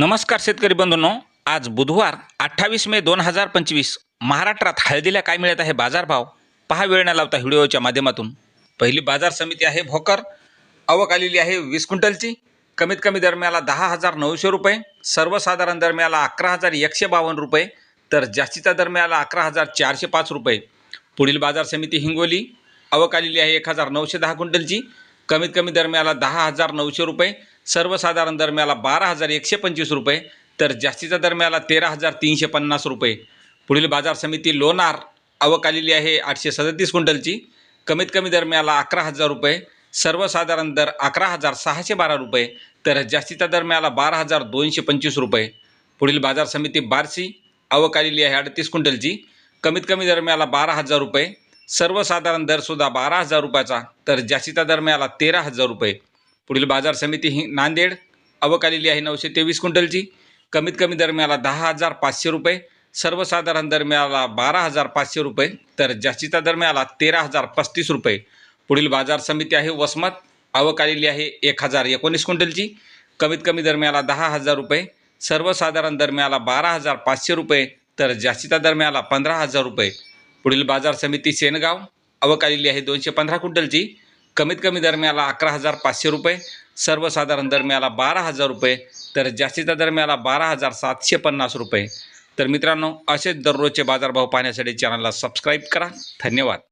नमस्कार शेतकरी बंधूंनो. आज बुधवार अठ्ठावीस मे दोन हजार पंचवीस. महाराष्ट्रात हळदीला काय मिळत आहे बाजारभाव? पहा वेळ न लावता व्हिडिओच्या माध्यमातून. पहिली बाजार समिती आहे भोकर. आवक आलेली आहे वीस क्विंटलची. कमीत कमी दरम्याला दहा हजार नऊशे रुपये. सर्वसाधारण दरम्याला अकरा हजार एकशे बावन्न रुपये. तर जास्तीचा दरम्याला अकरा हजार चारशे पाच रुपये. पुढील बाजार समिती हिंगोली. आवक आलेली आहे एक हजार नऊशे दहा क्विंटलची. कमीत कमी दरम्याला दहा हजार नऊशे रुपये. सर्वसाधारण दरम्याला बारा हजार एकशे पंचवीस रुपये तर जास्तीचा दरम्याला तेरा हजार तीनशे पन्नास रुपये. पुढील बाजार समिती लोणार आवक आलेली आहे आठशे सदतीस क्विंटलची. कमीत कमी दरम्याला अकरा हजार रुपये सर्वसाधारण दर अकरा हजार सहाशे बारा रुपये तर जास्तीचा दरम्याला बारा हजार दोनशे पंचवीस रुपये. पुढील बाजार समिती बार्शी आवक आलेली आहे अडतीस क्विंटलची. कमीत कमी दरम्याला बारा हजार रुपये सर्वसाधारण दरसुद्धा बारा हजार रुपयाचा तर जास्तीचा दरम्याला तेरा हजार रुपये. पुढील बाजार समिती ही नांदेड. आवक आलेली आहे नऊशे तेवीस क्विंटलची. कमीत कमी दरम्याला दहा हजार पाचशे रुपये. सर्वसाधारण दरम्याला बारा हजार पाचशे रुपये. तर जास्तीचा दरम्याला तेरा हजार पस्तीस रुपये. पुढील बाजार समिती आहे वसमत. आवक आलेली आहे एक हजार एकोणीस क्विंटलची. कमीत कमी दरम्याला दहा हजार रुपये. सर्वसाधारण दरम्याला बारा हजार पाचशे रुपये. तर जास्तीचा दरम्याला पंधरा हजार रुपये. पुढील बाजार समिती सेनगाव आवक आलेली आहे दोनशे पंधरा क्विंटलची. कमीत कमी दरम्याला अकरा हजार पाचशे रुपये सर्वसाधारण दरम्याला बारा हजार रुपये तर जास्तीचा दरम्याला बारा हजार सातशे पन्नास रुपये. तर मित्रांनो असेच दररोजचे बाजारभाव पाहण्यासाठी चॅनलला सबस्क्राईब करा. धन्यवाद.